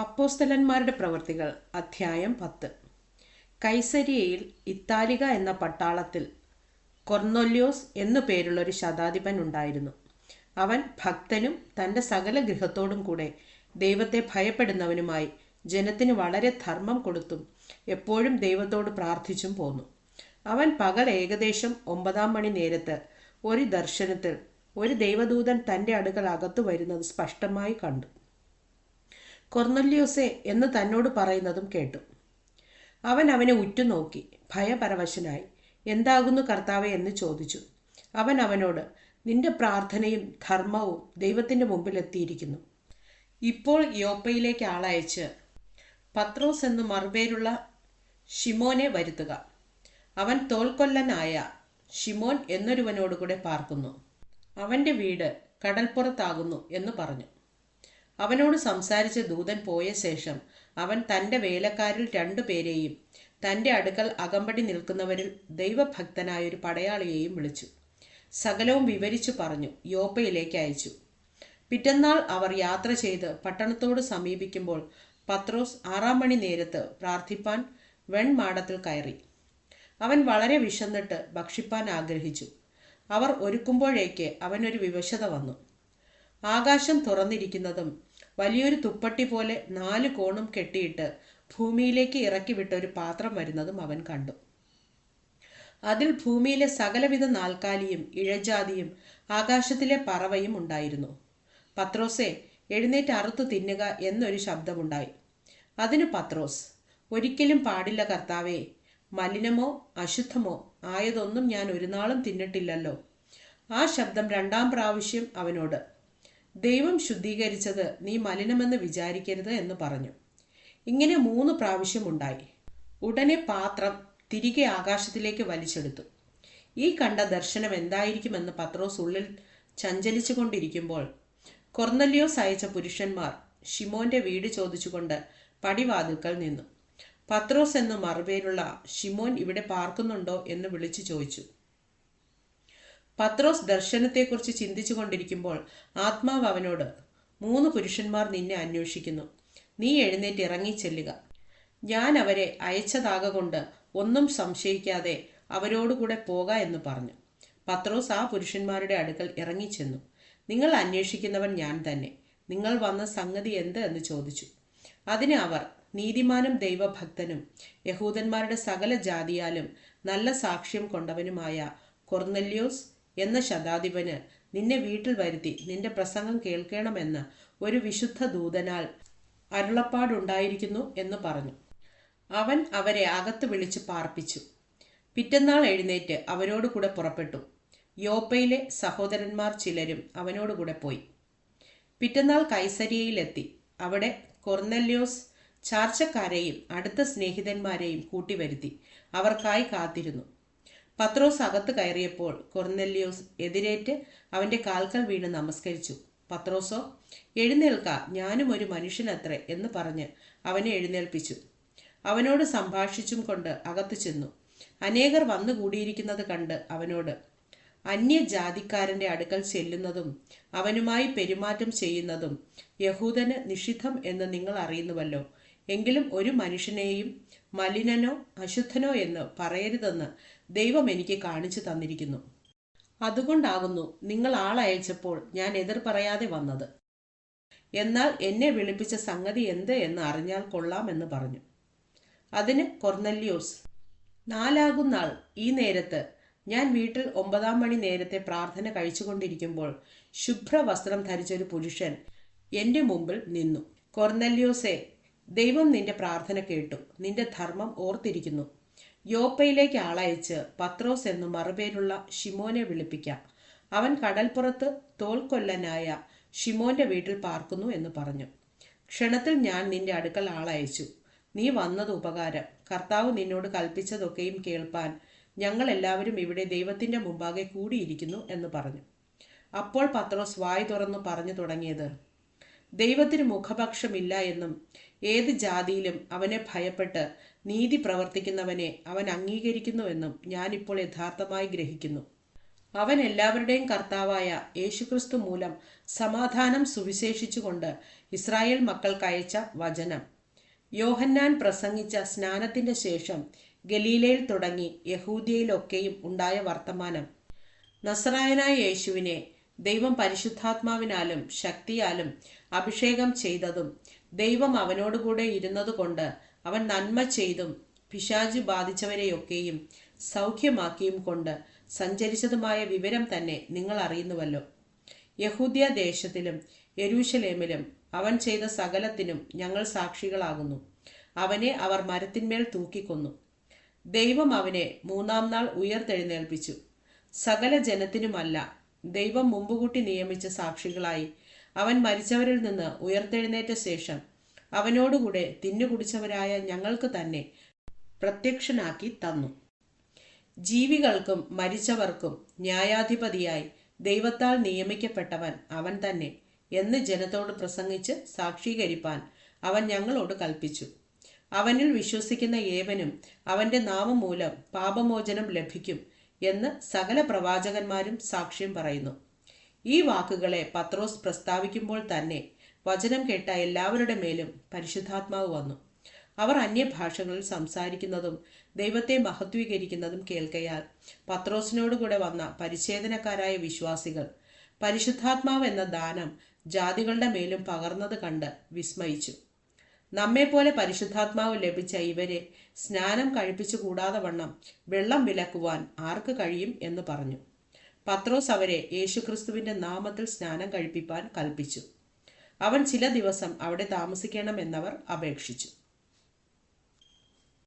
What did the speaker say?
അപ്പോസ്തലന്മാരുടെ പ്രവൃത്തികൾ അധ്യായം പത്ത്. കൈസരിയയിൽ ഇത്താലിക എന്ന പട്ടാളത്തിൽ കൊർന്നൊല്യോസ് എന്നു പേരുള്ള ഒരു ശതാധിപൻ ഉണ്ടായിരുന്നു. അവൻ ഭക്തനും തന്റെ സകല ഗൃഹത്തോടും കൂടെ ദൈവത്തെ ഭയപ്പെടുന്നവനുമായി ജനത്തിന് വളരെ ധർമ്മം കൊടുത്തും എപ്പോഴും ദൈവത്തോട് പ്രാർത്ഥിച്ചും പോന്നു. അവൻ പകൽ ഏകദേശം ഒമ്പതാം മണി നേരത്ത് ഒരു ദർശനത്തിൽ ഒരു ദൈവദൂതൻ തന്റെ അടുക്കൽ അകത്തു വരുന്നത് സ്പഷ്ടമായി കണ്ടു. കൊർന്നല്യോസെ എന്ന് തന്നോട് പറയുന്നതും കേട്ടു. അവൻ അവനെ ഉറ്റുനോക്കി ഭയപരവശനായി എന്താകുന്നു കർത്താവെ? എന്ന് ചോദിച്ചു. അവൻ അവനോട് നിന്റെ പ്രാർത്ഥനയും ധർമ്മവും ദൈവത്തിന്റെ മുമ്പിൽ എത്തിയിരിക്കുന്നു. ഇപ്പോൾ യോപ്പയിലേക്ക് ആളയച്ച് പത്രോസ് എന്ന് മറുപേരുള്ള ഷിമോനെ വരുത്തുക. അവൻ തോൽക്കൊല്ലനായ ഷിമോൻ എന്നൊരുവനോടുകൂടെ പാർക്കുന്നു. അവന്റെ വീട് കടൽപ്പുറത്താകുന്നു എന്ന് പറഞ്ഞു. അവനോട് സംസാരിച്ച ദൂതൻ പോയ ശേഷം അവൻ തന്റെ വേലക്കാരിൽ രണ്ടു പേരെയും തന്റെ അടുക്കൽ അകമ്പടി നിൽക്കുന്നവരിൽ ദൈവഭക്തനായ ഒരു പടയാളിയെയും വിളിച്ചു. സകലവും വിവരിച്ചു പറഞ്ഞു യോപ്പയിലേക്ക് അയച്ചു. പിറ്റന്നാൾ അവർ യാത്ര ചെയ്ത് പട്ടണത്തോട് സമീപിക്കുമ്പോൾ പത്രോസ് ആറാം മണി നേരത്ത് പ്രാർത്ഥിപ്പാൻ വെൺമാടത്തിൽ കയറി. അവൻ വളരെ വിശന്നിട്ട് ഭക്ഷിപ്പാൻ ആഗ്രഹിച്ചു. അവർ ഒരുക്കുമ്പോഴേക്ക് അവനൊരു വിവശത വന്നു. ആകാശം തുറന്നിരിക്കുന്നതും വലിയൊരു തുപ്പട്ടി പോലെ നാല് കോണും കെട്ടിയിട്ട് ഭൂമിയിലേക്ക് ഇറക്കി വിട്ട ഒരു പാത്രം വരുന്നതും അവൻ കണ്ടു. അതിൽ ഭൂമിയിലെ സകലവിധ നാൽക്കാലിയും ഇഴജാതിയും ആകാശത്തിലെ പറവയും ഉണ്ടായിരുന്നു. പത്രോസെ എഴുന്നേറ്റ് അറുത്തു തിന്നുക എന്നൊരു ശബ്ദമുണ്ടായി. അതിന് പത്രോസ് ഒരിക്കലും പാടില്ല കർത്താവേ മലിനമോ അശുദ്ധമോ ആയതൊന്നും ഞാൻ ഒരു നാളും തിന്നിട്ടില്ലല്ലോ. ആ ശബ്ദം രണ്ടാം പ്രാവശ്യം അവനോട് ദൈവം ശുദ്ധീകരിച്ചത് നീ മലിനമെന്ന് വിചാരിക്കരുത് എന്ന് പറഞ്ഞു. ഇങ്ങനെ മൂന്ന് പ്രാവശ്യം ഉണ്ടായി. ഉടനെ പാത്രം തിരികെ ആകാശത്തിലേക്ക് വലിച്ചെടുത്തു. ഈ കണ്ട ദർശനം എന്തായിരിക്കുമെന്ന് പത്രോസ് ഉള്ളിൽ ചഞ്ചലിച്ചു കൊണ്ടിരിക്കുമ്പോൾ കൊർന്നല്യോസ് അയച്ച പുരുഷന്മാർ ഷിമോന്റെ വീട് ചോദിച്ചുകൊണ്ട് പടിവാതിൽക്കൽ നിന്നു. പത്രോസ് എന്ന മറുപേരുള്ള ഷിമോൻ ഇവിടെ പാർക്കുന്നുണ്ടോ? എന്ന് വിളിച്ചു ചോദിച്ചു. പത്രോസ് ദർശനത്തെക്കുറിച്ച് ചിന്തിച്ചു കൊണ്ടിരിക്കുമ്പോൾ ആത്മാവ് അവനോട് മൂന്ന് പുരുഷന്മാർ നിന്നെ അന്വേഷിക്കുന്നു. നീ എഴുന്നേറ്റ് ഇറങ്ങി ചെല്ലുക. ഞാൻ അവരെ അയച്ചതാകൊണ്ട് ഒന്നും സംശയിക്കാതെ അവരോടുകൂടെ പോക എന്ന് പറഞ്ഞു. പത്രോസ് ആ പുരുഷന്മാരുടെ അടുക്കൽ ഇറങ്ങിച്ചെന്നു നിങ്ങൾ അന്വേഷിക്കുന്നവൻ ഞാൻ തന്നെ. നിങ്ങൾ വന്ന സംഗതി എന്ത്? എന്ന് ചോദിച്ചു. അതിന് അവർ നീതിമാനും ദൈവഭക്തനും യഹൂദന്മാരുടെ സകല ജാതിയാലും നല്ല സാക്ഷ്യം കൊണ്ടവനുമായ കൊർന്നല്യോസ് എന്ന ശതാധിപന് നിന്നെ വീട്ടിൽ വരുത്തി നിന്റെ പ്രസംഗം കേൾക്കണമെന്ന് ഒരു വിശുദ്ധ ദൂതനാൽ അരുളപ്പാടുണ്ടായിരിക്കുന്നു എന്ന് പറഞ്ഞു. അവൻ അവരെ അകത്ത് വിളിച്ച് പാർപ്പിച്ചു. പിറ്റന്നാൾ എഴുന്നേറ്റ് അവരോട് കൂടെ പുറപ്പെട്ടു. യോപ്പയിലെ സഹോദരന്മാർ ചിലരും അവനോടുകൂടെ പോയി. പിറ്റന്നാൾ കൈസരിയയിലെത്തി അവിടെ കൊർന്നല്യോസ് ചാർച്ചക്കാരെയും അടുത്ത സ്നേഹിതന്മാരെയും കൂട്ടിവരുത്തി അവർക്കായി കാത്തിരുന്നു. പത്രോസ് അകത്ത് കയറിയപ്പോൾ കൊർന്നെല്ലിയോസ് എതിരേറ്റ് അവന്റെ കാൽക്കൽ വീണ് നമസ്കരിച്ചു. പത്രോസോ എഴുന്നേൽക്ക ഞാനും ഒരു മനുഷ്യനത്രേ എന്ന് പറഞ്ഞ് അവനെ എഴുന്നേൽപ്പിച്ചു. അവനോട് സംഭാഷിച്ചും കൊണ്ട് അകത്തു ചെന്നു. അനേകർ വന്നുകൂടിയിരിക്കുന്നത് കണ്ട് അവനോട് അന്യജാതിക്കാരന്റെ അടുക്കൽ ചെല്ലുന്നതും അവനുമായി പെരുമാറ്റം ചെയ്യുന്നതും യഹൂദന് നിഷിദ്ധം എന്ന് നിങ്ങൾ അറിയുന്നുവല്ലോ. എങ്കിലും ഒരു മനുഷ്യനെയും മലിനനോ അശുദ്ധനോ എന്ന് പറയരുതെന്ന് ദൈവം എനിക്ക് കാണിച്ചു തന്നിരിക്കുന്നു. അതുകൊണ്ടാകുന്നു നിങ്ങൾ ആളയച്ചപ്പോൾ ഞാൻ എതിർ പറയാതെ വന്നത്. എന്നാൽ എന്നെ വിളിപ്പിച്ച സംഗതി എന്ത് എന്ന് അറിഞ്ഞാൽ കൊള്ളാമെന്ന് പറഞ്ഞു. അതിന് കൊർന്നല്യോസ് നാലാകുന്നാൾ ഈ നേരത്ത് ഞാൻ വീട്ടിൽ ഒമ്പതാം മണി നേരത്തെ പ്രാർത്ഥന കഴിച്ചുകൊണ്ടിരിക്കുമ്പോൾ ശുഭ്ര വസ്ത്രം ധരിച്ചൊരു പുരുഷൻ എന്റെ മുമ്പിൽ നിന്നു. കൊർന്നല്യോസെ ദൈവം നിന്റെ പ്രാർത്ഥന കേട്ടു. നിന്റെ ധർമ്മം ഓർത്തിരിക്കുന്നു. യോപ്പയിലേക്ക് ആളയച്ച് പത്രോസ് എന്നു മറുപേരുള്ള ഷിമോനെ വിളിപ്പിക്കാം. അവൻ കടൽപ്പുറത്ത് തോൽക്കൊല്ലനായ ഷിമോന്റെ വീട്ടിൽ പാർക്കുന്നു എന്ന് പറഞ്ഞു. ക്ഷണത്തിൽ ഞാൻ നിന്റെ അടുക്കൽ ആളയച്ചു. നീ വന്നത് ഉപകാരം. കർത്താവ് നിന്നോട് കൽപ്പിച്ചതൊക്കെയും കേൾപ്പാൻ ഞങ്ങൾ എല്ലാവരും ഇവിടെ ദൈവത്തിന്റെ മുമ്പാകെ കൂടിയിരിക്കുന്നു എന്ന് പറഞ്ഞു. അപ്പോൾ പത്രോസ് വായ് തുറന്നു പറഞ്ഞു തുടങ്ങിയത് ദൈവത്തിന് മുഖപക്ഷമില്ല എന്നും ഏത് ജാതിയിലും അവനെ ഭയപ്പെട്ട് നീതി പ്രവർത്തിക്കുന്നവനെ അവൻ അംഗീകരിക്കുന്നുവെന്നും ഞാനിപ്പോൾ യഥാർത്ഥമായി ഗ്രഹിക്കുന്നു. അവൻ എല്ലാവരുടെയും കർത്താവായ യേശുക്രിസ്തു മൂലം സമാധാനം സുവിശേഷിച്ചുകൊണ്ട് ഇസ്രായേൽ മക്കൾക്കയച്ച വചനം. യോഹന്നാൻ പ്രസംഗിച്ച സ്നാനത്തിന്റെ ശേഷം ഗലീലയിൽ തുടങ്ങി യഹൂദിയയിലൊക്കെയും ഉണ്ടായ വർത്തമാനം. നസറായനായ യേശുവിനെ ദൈവം പരിശുദ്ധാത്മാവിനാലും ശക്തിയാലും അഭിഷേകം ചെയ്തതും ദൈവം അവനോടുകൂടെ ഇരുന്നതുകൊണ്ട് അവൻ നന്മ ചെയ്തും പിശാജ് ബാധിച്ചവരെയൊക്കെയും സൗഖ്യമാക്കിയും കൊണ്ട് സഞ്ചരിച്ചതുമായ വിവരം തന്നെ നിങ്ങൾ അറിയുന്നുവല്ലോ. യഹൂദ്യ ദേശത്തിലും യരൂഷലേമിലും അവൻ ചെയ്ത സകലത്തിനും ഞങ്ങൾ സാക്ഷികളാകുന്നു. അവനെ അവർ മരത്തിന്മേൽ തൂക്കിക്കൊന്നു. ദൈവം അവനെ മൂന്നാം നാൾ ഉയർത്തെഴുന്നേൽപ്പിച്ചു. സകല ജനത്തിനുമല്ല ദൈവം മുമ്പുകൂട്ടി നിയമിച്ച സാക്ഷികളായി അവൻ മരിച്ചവരിൽ നിന്ന് ഉയർത്തെഴുന്നേറ്റ ശേഷം അവനോടുകൂടെ തിന്നുകുടിച്ചവരായ ഞങ്ങൾക്ക് തന്നെ പ്രത്യക്ഷനാക്കി തന്നു. ജീവികൾക്കും മരിച്ചവർക്കും ന്യായാധിപതിയായി ദൈവത്താൽ നിയമിക്കപ്പെട്ടവൻ അവൻ തന്നെ എന്ന് ജനത്തോട് പ്രസംഗിച്ച് സാക്ഷീകരിപ്പാൻ അവൻ ഞങ്ങളോട് കൽപ്പിച്ചു. അവനിൽ വിശ്വസിക്കുന്ന ഏവനും അവന്റെ നാമം മൂലം പാപമോചനം ലഭിക്കും എന്ന് സകല പ്രവാചകന്മാരും സാക്ഷ്യം പറയുന്നു. ഈ വാക്കുകളെ പത്രോസ് പ്രസ്താവിക്കുമ്പോൾ തന്നെ വചനം കേട്ട എല്ലാവരുടെ മേലും പരിശുദ്ധാത്മാവ് വന്നു. അവർ അന്യഭാഷകളിൽ സംസാരിക്കുന്നതും ദൈവത്തെ മഹത്വീകരിക്കുന്നതും കേൾക്കയാൽ പത്രോസിനോടുകൂടെ വന്ന പരിച്ഛേദനക്കാരായ വിശ്വാസികൾ പരിശുദ്ധാത്മാവ് എന്ന ദാനം ജാതികളുടെ മേലും പകർന്നത് കണ്ട് വിസ്മയിച്ചു. നമ്മെപ്പോലെ പരിശുദ്ധാത്മാവ് ലഭിച്ച ഇവരെ സ്നാനം കഴിപ്പിച്ചു കൂടാതെ വണ്ണം വെള്ളം വിലക്കുവാൻ ആർക്ക് കഴിയും എന്ന് പറഞ്ഞു. പത്രോസ് അവരെ യേശുക്രിസ്തുവിന്റെ നാമത്തിൽ സ്നാനം കഴിപ്പിപ്പാൻ കൽപ്പിച്ചു. അവൻ ചില ദിവസം അവിടെ താമസിക്കണമെന്നവർ അപേക്ഷിച്ചു.